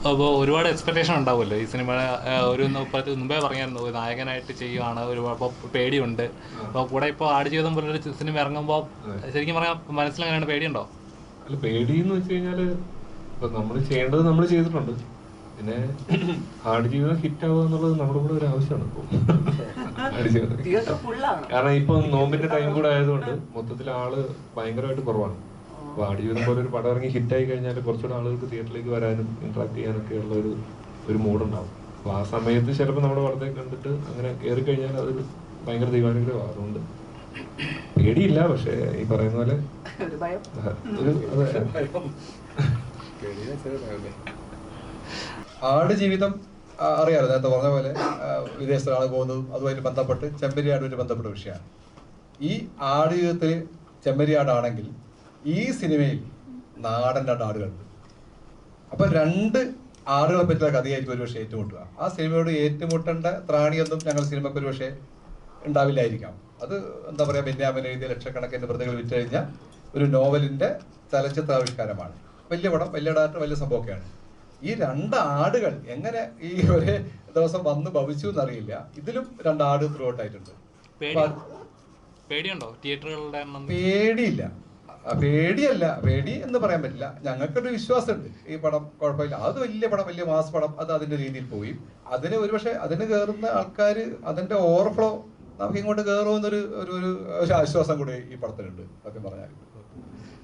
അപ്പോൾ ഒരുപാട് എക്സ്പെക്ടേഷൻ ഉണ്ടാവുമല്ലോ ഈ സിനിമ ഒരു മുമ്പേ പറഞ്ഞായിരുന്നു ഒരു നായകനായിട്ട് ചെയ്യുവാണ് ഒരുപാട് ഇപ്പോൾ പേടിയുണ്ട്. അപ്പോൾ കൂടെ ഇപ്പോൾ ആടുജീവിതം പോലൊരു ചി- സിനിമ ഇറങ്ങുമ്പോൾ ശരിക്കും പറഞ്ഞാൽ മനസ്സിലെങ്ങനെയാണ്? പേടിയുണ്ടോ? അല്ല പേടി എന്ന് വെച്ച് കഴിഞ്ഞാൽ ഇപ്പൊ നമ്മൾ ചെയ്യേണ്ടത് നമ്മൾ ചെയ്തിട്ടുണ്ട്. പിന്നെ ആടുജീവിതം ഹിറ്റ് ആവുക എന്നുള്ളത് നമ്മുടെ കൂടെ ഒരു ആവശ്യമാണ് ഇപ്പോൾ ആടുജീവിതം. കാരണം ഇപ്പൊ നോമ്പിന്റെ ടൈം കൂടെ ആയതുകൊണ്ട് മൊത്തത്തിൽ ആൾ ഭയങ്കരമായിട്ട് കുറവാണ്. അപ്പൊ ആടുജീവിതം പോലെ ഒരു പടം ഇറങ്ങി ഹിറ്റ് ആയി കഴിഞ്ഞാൽ കുറച്ചുകൂടെ ആളുകൾക്ക് തിയേറ്ററിലേക്ക് വരാനും ഇന്ററാക്ട് ചെയ്യാനൊക്കെ ഉള്ള ഒരു ഒരു മൂഡുണ്ടാവും അപ്പൊ ആ സമയത്ത് ചിലപ്പോൾ നമ്മുടെ പടത്തെ കണ്ടിട്ട് അങ്ങനെ കയറി കഴിഞ്ഞാൽ അത് ഭയങ്കര ദൈവാനുഗ്രഹം അതുകൊണ്ട്. പേടിയില്ല പക്ഷേ ഈ പറയുന്ന പോലെ ആട് ജീവിതം അറിയാലോ നേരത്തെ പറഞ്ഞ പോലെ വിദേശത്താണ് പോകുന്നതും അതുമായിട്ട് ബന്ധപ്പെട്ട് ചെമ്പരിയാടുമായിട്ട് ബന്ധപ്പെട്ട വിഷയമാണ്. ഈ ആട് ജീവിതത്തിൽ ചെമ്മരിയാടാണെങ്കിൽ ഈ സിനിമയിൽ നാടൻ രണ്ട് ആടുകളുണ്ട്. അപ്പൊ രണ്ട് ആടുകളെ പറ്റിയുള്ള കഥയായിട്ട് ഒരുപക്ഷെ ഏറ്റുമുട്ടുക. ആ സിനിമയോട് ഏറ്റുമുട്ടേണ്ട ത്രാണിയൊന്നും ഞങ്ങൾ സിനിമക്ക് ഒരുപക്ഷെ ഉണ്ടാവില്ലായിരിക്കാം. അത് എന്താ പറയാ ബെന്യാമിൻ എഴുതിയ ലക്ഷക്കണക്കിന് പ്രതികൾ വിറ്റഴിഞ്ഞ ഒരു നോവലിന്റെ ചലച്ചിത്രാവിഷ്കാരമാണ്. വലിയ പടം വലിയ ഡാറ്റ വലിയ സംഭവമൊക്കെയാണ്. ഈ രണ്ട് ആടുകൾ എങ്ങനെ ഈ ഒരേ ദിവസം വന്ന് ഭവിച്ചു എന്നറിയില്ല. ഇതിലും രണ്ട് ആട് ത്രൂ ഔട്ട് ആയിട്ടുണ്ട്. പേടിയുണ്ടോ? തിയേറ്ററുകളുടെ പേടിയില്ല. പേടിയല്ല പേടി എന്ന് പറയാൻ പറ്റില്ല. ഞങ്ങൾക്കൊരു വിശ്വാസമുണ്ട്. ഈ പടം കുഴപ്പമില്ല. അത് വലിയ പടം വലിയ മാസ് പടം അത് അതിന്റെ രീതിയിൽ പോയി. അതിന് ഒരുപക്ഷെ അതിന് കയറുന്ന ആൾക്കാർ അതിന്റെ ഓവർഫ്ലോ നമുക്ക് ഇങ്ങോട്ട് കയറുമെന്നൊരു ഒരു ഒരു ആശ്വാസം കൂടി ഈ പടത്തിലുണ്ട്. സത്യം പറഞ്ഞാൽ.